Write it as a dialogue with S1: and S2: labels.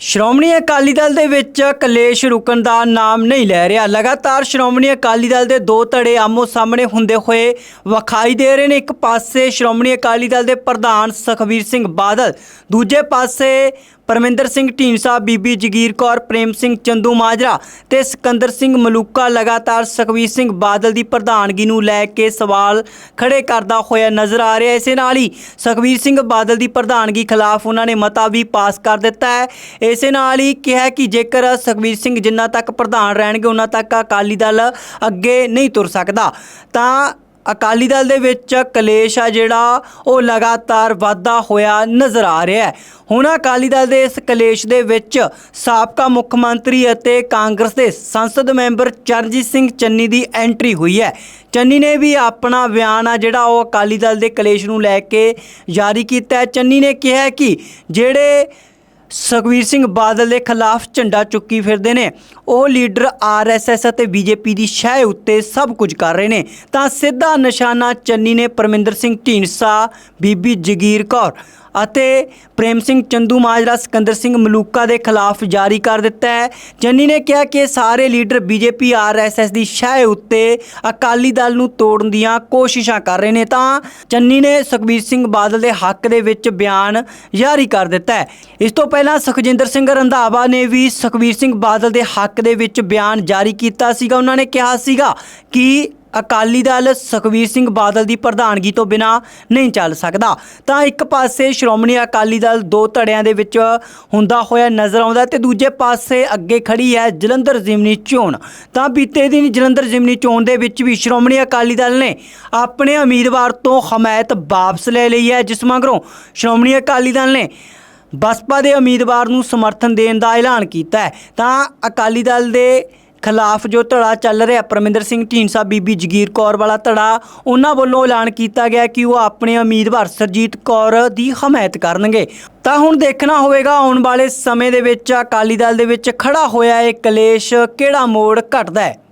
S1: ਸ਼੍ਰੋਮਣੀ ਅਕਾਲੀ ਦਲ ਦੇ ਵਿੱਚ ਕਲੇਸ਼ ਰੁਕਣ ਦਾ ਨਾਮ ਨਹੀਂ ਲੈ ਰਿਹਾ। ਲਗਾਤਾਰ ਸ਼੍ਰੋਮਣੀ ਅਕਾਲੀ ਦਲ ਦੇ ਦੋ ਧੜੇ ਆਮੋ ਸਾਹਮਣੇ ਹੁੰਦੇ ਹੋਏ ਵਿਖਾਈ ਦੇ ਰਹੇ ਨੇ। ਇੱਕ ਪਾਸੇ ਸ਼੍ਰੋਮਣੀ ਅਕਾਲੀ ਦਲ ਦੇ ਪ੍ਰਧਾਨ ਸੁਖਬੀਰ ਸਿੰਘ ਬਾਦਲ, ਦੂਜੇ ਪਾਸੇ ਪਰਮਿੰਦਰ ਸਿੰਘ ਢੀਂਡਸਾ, ਬੀਬੀ ਜਗੀਰ ਕੌਰ, ਪ੍ਰੇਮ ਸਿੰਘ ਚੰਦੂ ਮਾਜਰਾ ਤੇ ਸਿਕੰਦਰ ਸਿੰਘ ਮਲੂਕਾ ਲਗਾਤਾਰ ਸੁਖਬੀਰ ਸਿੰਘ ਬਾਦਲ ਦੀ ਪ੍ਰਧਾਨਗੀ ਨੂੰ ਲੈ ਕੇ ਸਵਾਲ ਖੜੇ ਕਰਦਾ ਹੋਇਆ ਨਜ਼ਰ ਆ ਰਿਹਾ। ਇਸੇ ਨਾਲ ਹੀ ਸੁਖਬੀਰ ਸਿੰਘ ਬਾਦਲ ਦੀ ਪ੍ਰਧਾਨਗੀ ਖਿਲਾਫ ਉਹਨਾਂ ਨੇ ਮਤਾ ਵੀ ਪਾਸ ਕਰ ਦਿੱਤਾ ਹੈ। ਇਸੇ ਨਾਲ ਹੀ ਕਿਹਾ ਕਿ ਜੇਕਰ ਸੁਖਬੀਰ ਸਿੰਘ ਜਿੰਨਾ ਤੱਕ ਪ੍ਰਧਾਨ ਰਹਿਣਗੇ, ਉਹਨਾਂ ਤੱਕ ਅਕਾਲੀ ਦਲ ਅੱਗੇ ਨਹੀਂ ਤੁਰ ਸਕਦਾ, ਤਾਂ ਅਕਾਲੀ ਦਲ ਦੇ ਵਿੱਚ ਕਲੇਸ਼ ਆ ਜਿਹੜਾ, ਉਹ ਲਗਾਤਾਰ ਵਾਧਾ ਹੋਇਆ ਨਜ਼ਰ ਆ ਰਿਹਾ ਹੈ। ਹੁਣ ਅਕਾਲੀ ਦਲ ਦੇ ਇਸ ਕਲੇਸ਼ ਦੇ ਵਿੱਚ ਸਾਬਕਾ ਮੁੱਖ ਮੰਤਰੀ ਅਤੇ ਕਾਂਗਰਸ ਦੇ ਸੰਸਦ ਮੈਂਬਰ ਚਰਨਜੀਤ ਸਿੰਘ ਚੰਨੀ ਦੀ ਐਂਟਰੀ ਹੋਈ ਹੈ। ਚੰਨੀ ਨੇ ਵੀ ਆਪਣਾ ਬਿਆਨ ਆ ਜਿਹੜਾ, ਉਹ ਅਕਾਲੀ ਦਲ ਦੇ ਕਲੇਸ਼ ਨੂੰ ਲੈ ਕੇ ਜਾਰੀ ਕੀਤਾ ਹੈ। ਚੰਨੀ ਨੇ ਕਿਹਾ ਕਿ ਜਿਹੜੇ ਸੁਖਬੀਰ ਸਿੰਘ ਬਾਦਲ ਦੇ ਖਿਲਾਫ ਝੰਡਾ ਚੁੱਕੀ ਫਿਰਦੇ ਨੇ। ਉਹ ਲੀਡਰ ਆਰਐਸਐਸ ਅਤੇ ਬੀਜੇਪੀ ਦੀ ਸ਼ਹਿ ਉੱਤੇ ਸਭ ਕੁਝ ਕਰ ਰਹੇ ਨੇ। ਤਾਂ ਸਿੱਧਾ ਨਿਸ਼ਾਨਾ ਚੰਨੀ ਨੇ ਪਰਮਿੰਦਰ ਸਿੰਘ ਢੀਂਡਸਾ, ਬੀਬੀ ਜਗੀਰ ਕੌਰ। ਅਤੇ ਪ੍ਰੇਮ ਸਿੰਘ ਚੰਦੂ ਮਾਜਰਾ ਸਿਕੰਦਰ ਸਿੰਘ ਮਲੂਕਾ ਦੇ ਖਿਲਾਫ ਜਾਰੀ ਕਰ ਦਿੱਤਾ ਹੈ। ਚੰਨੀ ਨੇ ਕਿਹਾ ਕਿ ਸਾਰੇ ਲੀਡਰ ਬੀਜੇਪੀ ਆਰਐਸਐਸ ਦੀ ਸ਼ਹਿ ਉੱਤੇ ਅਕਾਲੀ ਦਲ ਨੂੰ ਤੋੜਨ ਦੀਆਂ ਕੋਸ਼ਿਸ਼ਾਂ ਕਰ ਰਹੇ ਨੇ ਤਾਂ ਚੰਨੀ ਨੇ ਸੁਖਬੀਰ ਸਿੰਘ ਬਾਦਲ ਦੇ ਹੱਕ ਦੇ ਵਿੱਚ ਬਿਆਨ ਜਾਰੀ ਕਰ ਦਿੱਤਾ ਹੈ। ਇਸ ਤੋਂ ਪਹਿਲਾਂ ਸੁਖਜਿੰਦਰ ਸਿੰਘ ਰੰਧਾਵਾ ਨੇ ਵੀ ਸੁਖਬੀਰ ਸਿੰਘ ਬਾਦਲ ਦੇ ਹੱਕ ਦੇ ਵਿੱਚ ਬਿਆਨ ਜਾਰੀ ਕੀਤਾ ਸੀਗਾ। ਉਹਨਾਂ ਨੇ ਕਿਹਾ ਸੀਗਾ ਕਿ ਅਕਾਲੀ ਦਲ ਸੁਖਬੀਰ ਸਿੰਘ ਬਾਦਲ ਦੀ ਪ੍ਰਧਾਨਗੀ ਤੋਂ ਬਿਨਾ ਨਹੀਂ ਚੱਲ ਸਕਦਾ। ਤਾਂ ਇੱਕ ਪਾਸੇ ਸ਼੍ਰੋਮਣੀ ਅਕਾਲੀ ਦਲ ਦੋ ਧੜਿਆਂ ਦੇ ਵਿੱਚ ਹੁੰਦਾ ਹੋਇਆ ਨਜ਼ਰ ਆਉਂਦਾ ਤੇ ਦੂਜੇ ਪਾਸੇ ਅੱਗੇ ਖੜੀ ਹੈ ਜਲੰਧਰ ਜ਼ਿਮਨੀ ਚੋਣ। ਤਾਂ ਬੀਤੇ ਦਿਨ ਜਲੰਧਰ ਜ਼ਿਮਨੀ ਚੋਣ ਦੇ ਵਿੱਚ ਵੀ ਸ਼੍ਰੋਮਣੀ ਅਕਾਲੀ ਦਲ ਨੇ ਆਪਣੇ ਉਮੀਦਵਾਰ ਤੋਂ ਹਮਾਇਤ ਵਾਪਸ ਲੈ ਲਈ ਹੈ, ਜਿਸ ਮਗਰੋਂ ਸ਼੍ਰੋਮਣੀ ਅਕਾਲੀ ਦਲ ਨੇ ਬਸਪਾ ਦੇ ਉਮੀਦਵਾਰ ਨੂੰ ਸਮਰਥਨ ਦੇਣ ਦਾ ਐਲਾਨ ਕੀਤਾ ਹੈ। ਤਾਂ ਅਕਾਲੀ ਦਲ ਦੇ ਖਿਲਾਫ ਜੋ ਧੜਾ ਚੱਲ ਰਿਹਾ, ਪਰਮਿੰਦਰ ਸਿੰਘ ਢੀਂਡਸਾ, ਬੀਬੀ ਜਗੀਰ ਕੌਰ ਵਾਲਾ ਧੜਾ, ਉਹਨਾਂ ਵੱਲੋਂ ਐਲਾਨ ਕੀਤਾ ਗਿਆ ਕਿ ਉਹ ਆਪਣੇ ਉਮੀਦਵਾਰ ਸਰਜੀਤ ਕੌਰ ਦੀ ਹਮਾਇਤ ਕਰਨਗੇ। ਤਾਂ ਹੁਣ ਦੇਖਣਾ ਹੋਵੇਗਾ, ਆਉਣ ਵਾਲੇ ਸਮੇਂ ਦੇ ਵਿੱਚ ਅਕਾਲੀ ਦਲ ਦੇ ਵਿੱਚ ਖੜਾ ਹੋਇਆ ਇਹ ਕਲੇਸ਼ ਕਿਹੜਾ ਮੋੜ ਘਟਦਾ ਹੈ?